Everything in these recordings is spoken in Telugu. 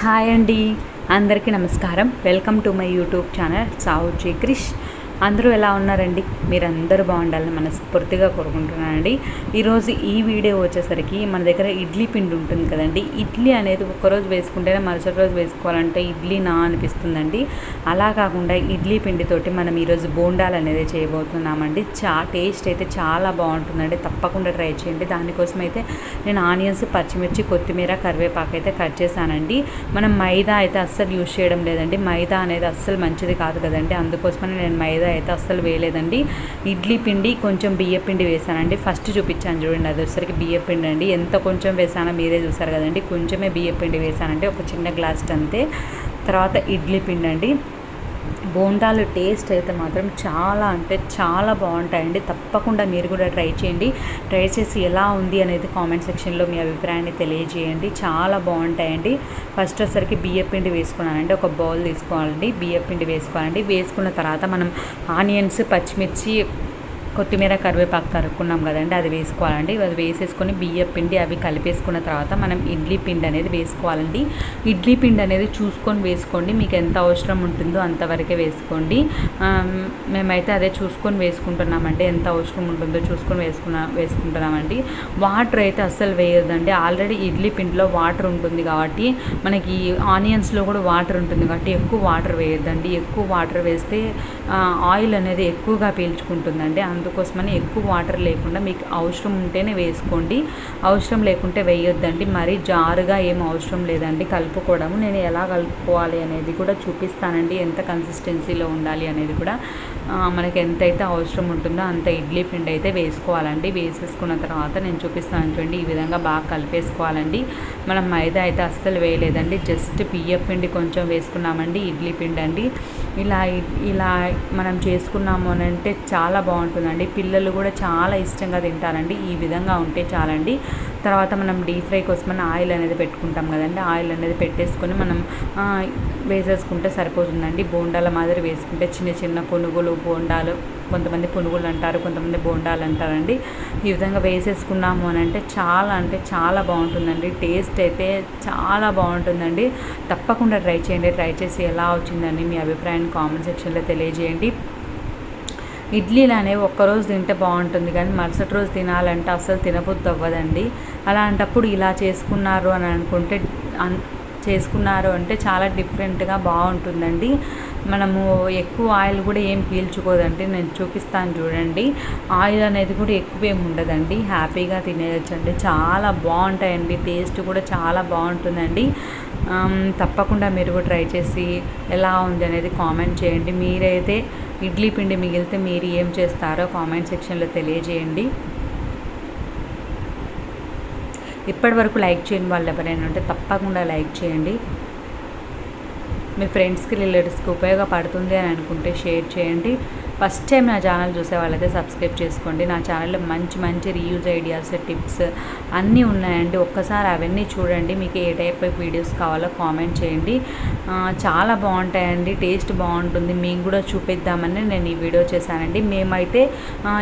హాయ్ అండి. అందరికీ నమస్కారం. Welcome to my YouTube channel సావు జీ క్రిష్. అందరూ ఎలా ఉన్నారండి? మీరందరూ బాగుండాలని మనస్ఫూర్తిగా కోరుకుంటున్నానండి. ఈరోజు ఈ వీడియో వచ్చేసరికి మన దగ్గర ఇడ్లీ పిండి ఉంటుంది కదండి. ఇడ్లీ అనేది ఒక్కరోజు వేసుకుంటేనే మరుసటి రోజు వేసుకోవాలంటే ఇడ్లీ నా అనిపిస్తుందండి. అలా కాకుండా ఇడ్లీ పిండితోటి మనం ఈరోజు బోండాలు అనేది చేయబోతున్నామండి. చా టేస్ట్ అయితే చాలా బాగుంటుందండి. తప్పకుండా ట్రై చేయండి. దానికోసం అయితే నేను ఆనియన్స్ పచ్చిమిర్చి కొత్తిమీర కరివేపాకు అయితే కట్ చేశానండి. మనం మైదా అయితే అస్సలు యూజ్ చేయడం లేదండి. మైదా అనేది అస్సలు మంచిది కాదు కదండి. అందుకోసమని నేను మైదా అయితే అస్సలు వేయలేదండి. ఇడ్లీ పిండి కొంచెం బియ్య పిండి వేసానండి ఫస్ట్ చూపించాను చూడండి అది వచ్చేసరికి బియ్య పిండి అండి. ఎంత కొంచెం వేసానో మీరే చూసారు కదండి. కొంచెమే బియ్య పిండి వేసానండి ఒక చిన్న గ్లాస్ అంతే. తర్వాత ఇడ్లీ పిండి అండి. బోండాలు టేస్ట్ అయితే మాత్రం చాలా అంటే చాలా బాగుంటాయండి. తప్పకుండా మీరు కూడా ట్రై చేయండి. ట్రై చేసి ఎలా ఉంది అనేది కామెంట్ సెక్షన్లో మీ అభిప్రాయాన్ని తెలియజేయండి. చాలా బాగుంటాయండి. ఫస్ట్ వచ్చరికి బియ్యపిండి వేసుకున్నానండి. ఒక బౌల్ తీసుకోవాలండి. బియ్యపిండి వేసుకోవాలండి. వేసుకున్న తర్వాత మనం ఆనియన్స్ పచ్చిమిర్చి కొత్తిమీర కరివేపాకు తరుక్కున్నాం కదండి అది వేసుకోవాలండి. అది వేసేసుకొని బియ్య పిండి అవి కలిపేసుకున్న తర్వాత మనం ఇడ్లీ పిండి అనేది వేసుకోవాలండి. ఇడ్లీ పిండి అనేది చూసుకొని వేసుకోండి. మీకు ఎంత అవసరం ఉంటుందో అంతవరకే వేసుకోండి. మేమైతే అదే చూసుకొని వేసుకుంటున్నామండి. ఎంత అవసరం ఉంటుందో చూసుకొని వేసుకున్నా వేసుకుంటున్నామండి. వాటర్ అయితే అస్సలు వేయదండి ఆల్రెడీ ఇడ్లీ పిండిలో వాటర్ ఉంటుంది కాబట్టి మనకి ఆనియన్స్లో కూడా వాటర్ ఉంటుంది కాబట్టి ఎక్కువ వాటర్ వేయద్దండి. ఎక్కువ వాటర్ వేస్తే ఆయిల్ అనేది ఎక్కువగా పీల్చుకుంటుందండి. అందుకోసమని ఎక్కువ వాటర్ లేకుండా మీకు అవసరం ఉంటేనే వేసుకోండి. అవసరం లేకుంటే వేయొద్దండి. మరీ జారుగా ఏం అవసరం లేదండి. కలుపుకోవడము. నేను ఎలా కలుపుకోవాలి అనేది కూడా చూపిస్తానండి. ఎంత కన్సిస్టెన్సీలో ఉండాలి అనేది కూడా. మనకి ఎంతైతే అవసరం ఉంటుందో అంత ఇడ్లీ పిండి అయితే వేసుకోవాలండి. వేసేసుకున్న తర్వాత నేను చూపిస్తాను చూడండి. ఈ విధంగా బాగా కలిపేసుకోవాలండి. మనం మైదా అయితే అస్సలు వేయలేదండి. జస్ట్ బియ్య పిండి కొంచెం వేసుకున్నామండి. ఇడ్లీ పిండి అండి ఇలా ఇలా మనం చేసుకున్నాము అని అంటే చాలా బాగుంటుందండి. పిల్లలు కూడా చాలా ఇష్టంగా తింటారండి. ఈ విధంగా ఉంటే చాలండి. తర్వాత మనం డీప్ ఫ్రై కోసమని ఆయిల్ అనేది పెట్టుకుంటాం కదండి. ఆయిల్ అనేది పెట్టేసుకొని మనం వేసేసుకుంటే సరిపోతుందండి. బోండాల మాదిరి వేసుకుంటే చిన్న చిన్న పునుగులు బోండాలు కొంతమంది పునుగులు అంటారు కొంతమంది బోండాలు అంటారండి. ఈ విధంగా వేసేసుకున్నాము అని అంటే చాలా అంటే చాలా బాగుంటుందండి. టేస్ట్ అయితే చాలా బాగుంటుందండి. తప్పకుండా ట్రై చేయండి. ట్రై చేసి ఎలా వచ్చిందని మీ అభిప్రాయాన్ని కామెంట్ సెక్షన్లో తెలియజేయండి. ఇడ్లీలు అనేవి ఒక్కరోజు తింటే బాగుంటుంది కానీ మరుసటి రోజు తినాలంటే అసలు తినబుద్ధి అవ్వదండి అలాంటప్పుడు ఇలా చేసుకున్నారు అని అనుకుంటే చేసుకున్నారు అంటే చాలా డిఫరెంట్గా బాగుంటుందండి. మనము ఎక్కువ ఆయిల్ కూడా ఏం పీల్చుకోదండి. నేను చూపిస్తాను చూడండి. ఆయిల్ అనేది కూడా ఎక్కువ ఏమి ఉండదండి. హ్యాపీగా తినేయచ్చండి. చాలా బాగుంటాయండి. టేస్ట్ కూడా చాలా బాగుంటుందండి. తప్పకుండా మీరు కూడా ట్రై చేసి ఎలా ఉంది అనేది కామెంట్ చేయండి. మీరైతే ఇడ్లీ పిండి మిగిలితే మీరు ఏం చేస్తారో కామెంట్ సెక్షన్లో తెలియజేయండి. ఇప్పటి వరకు లైక్ చేయని వాళ్ళు ఎవరైనా ఉంటే తప్పకుండా లైక్ చేయండి. మీ ఫ్రెండ్స్కి రిలేటివ్స్కి ఉపయోగపడుతుంది అని అనుకుంటే షేర్ చేయండి. ఫస్ట్ టైం నా ఛానల్ చూసే వాళ్ళైతే సబ్స్క్రైబ్ చేసుకోండి. నా ఛానల్లో మంచి మంచి రీయూజ్ ఐడియాస్ టిప్స్ అన్నీ ఉన్నాయండి. ఒక్కసారి అవన్నీ చూడండి. మీకు ఏ టైప్ ఆఫ్ వీడియోస్ కావాలో కామెంట్ చేయండి. చాలా బాగుంటాయండి. టేస్ట్ బాగుంటుంది. మేము కూడా చూపిద్దామని నేను ఈ వీడియో చేశానండి. మేమైతే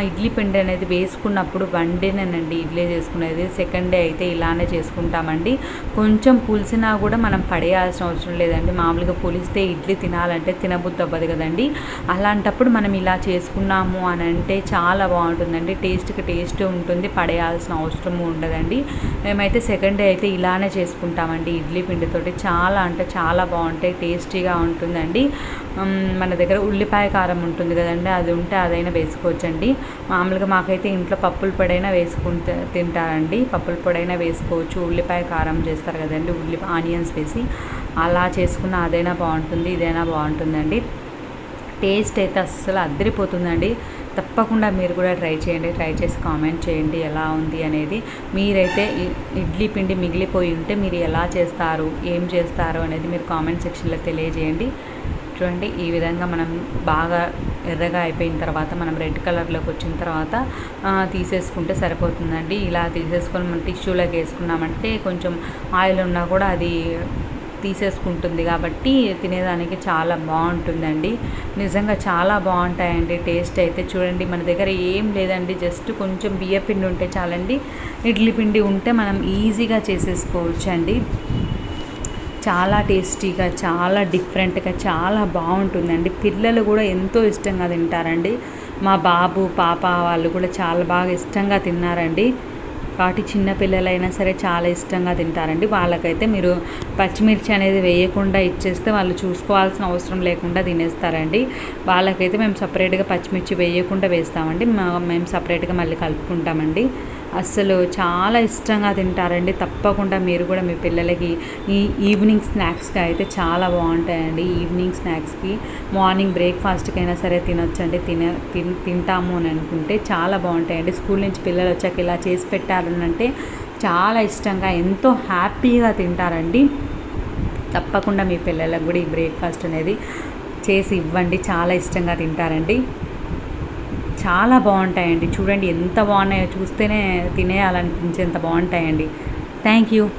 ఇడ్లీ పిండి అనేది వేసుకున్నప్పుడు వన్ డేనేనండి ఇడ్లీ చేసుకునేది. సెకండ్ డే అయితే ఇలానే చేసుకుంటామండి. కొంచెం పులిసినా కూడా మనం పడేయాల్సిన అవసరం లేదండి. మామూలుగా పులిస్తే ఇడ్లీ తినాలంటే తినబుద్ధి అవ్వదు కదండి. అలాంటప్పుడు మనం ఇలా చేసుకున్నాము అని అంటే చాలా బాగుంటుందండి. టేస్ట్కి టేస్ట్ ఉంటుంది పడేయాల్సిన అవసరం ఉండదండి. మేమైతే సెకండ్ డే అయితే ఇలానే చేసుకుంటామండి ఇడ్లీ పిండితోటి. చాలా అంటే చాలా బాగుంటాయి టేస్టీగా ఉంటుందండి. మన దగ్గర ఉల్లిపాయ కారం ఉంటుంది కదండి అది ఉంటే అదైనా వేసుకోవచ్చండి. మామూలుగా మాకైతే ఇంట్లో పప్పుల పొడైనా వేసుకుంటే తింటారండి. పప్పుల పొడైనా వేసుకోవచ్చు ఉల్లిపాయ కారం చేస్తారు కదండి ఉల్లి ఆనియన్స్ వేసి. అలా చేసుకున్న అదైనా బాగుంటుంది ఇదైనా బాగుంటుందండి. టేస్ట్ అయితే అస్సలు అద్దరిపోతుందండి. తప్పకుండా మీరు కూడా ట్రై చేయండి ట్రై చేసి కామెంట్ చేయండి ఎలా ఉంది అనేది. మీరైతే ఇడ్లీ పిండి మిగిలిపోయి ఉంటే మీరు ఎలా చేస్తారు ఏం చేస్తారు అనేది మీరు కామెంట్ సెక్షన్లో తెలియజేయండి. చూడండి ఈ విధంగా మనం బాగా ఎర్రగా అయిపోయిన తర్వాత మనం రెడ్ కలర్లోకి వచ్చిన తర్వాత తీసేసుకుంటే సరిపోతుందండి. ఇలా తీసేసుకొని మనం టిష్యూలోకి వేసుకున్నామంటే కొంచెం ఆయిల్ ఉన్నా కూడా అది తీసేసుకుంటుంది కాబట్టి తినేదానికి చాలా బాగుంటుందండి. నిజంగా చాలా బాగుంటాయండి టేస్ట్ అయితే. చూడండి మన దగ్గర ఏం లేదండి జస్ట్ కొంచెం బియ్య పిండి ఉంటే చాలండి. ఇడ్లీ పిండి ఉంటే మనం ఈజీగా చేసేసుకోవచ్చు అండి చాలా టేస్టీగా చాలా డిఫరెంట్గా చాలా బాగుంటుందండి. పిల్లలు కూడా ఎంతో ఇష్టంగా తింటారండి. మా బాబు పాప వాళ్ళు కూడా చాలా బాగా ఇష్టంగా తిన్నారండి. కాబట్టి చిన్నపిల్లలైనా సరే చాలా ఇష్టంగా తింటారండి. వాళ్ళకైతే మీరు పచ్చిమిర్చి అనేది వేయకుండా ఇచ్చేస్తే వాళ్ళు చూసుకోవాల్సిన అవసరం లేకుండా తినేస్తారండి. వాళ్ళకైతే మేము సపరేట్గా పచ్చిమిర్చి వేయకుండా వేస్తామండి. మేము సపరేట్గా మళ్ళీ కలుపుకుంటామండి. అస్సలు చాలా ఇష్టంగా తింటారండి. తప్పకుండా మీరు కూడా మీ పిల్లలకి ఈ ఈవినింగ్ స్నాక్స్కి అయితే చాలా బాగుంటాయండి. ఈవినింగ్ స్నాక్స్కి మార్నింగ్ బ్రేక్ఫాస్ట్కి అయినా సరే తినొచ్చండి. తిన తింటాము అని అనుకుంటే చాలా బాగుంటాయండి. స్కూల్ నుంచి పిల్లలు వచ్చాక ఇలా చేసి పెట్టారనంటే చాలా ఇష్టంగా ఎంతో హ్యాపీగా తింటారండి. తప్పకుండా మీ పిల్లలకు కూడా ఈ బ్రేక్ఫాస్ట్ అనేది చేసి ఇవ్వండి. చాలా ఇష్టంగా తింటారండి. చాలా బాగుంటాయండి. చూడండి ఎంత బాగున్నాయో చూస్తేనే తినేయాలనిపించేంత బాగుంటాయండి. Thank you.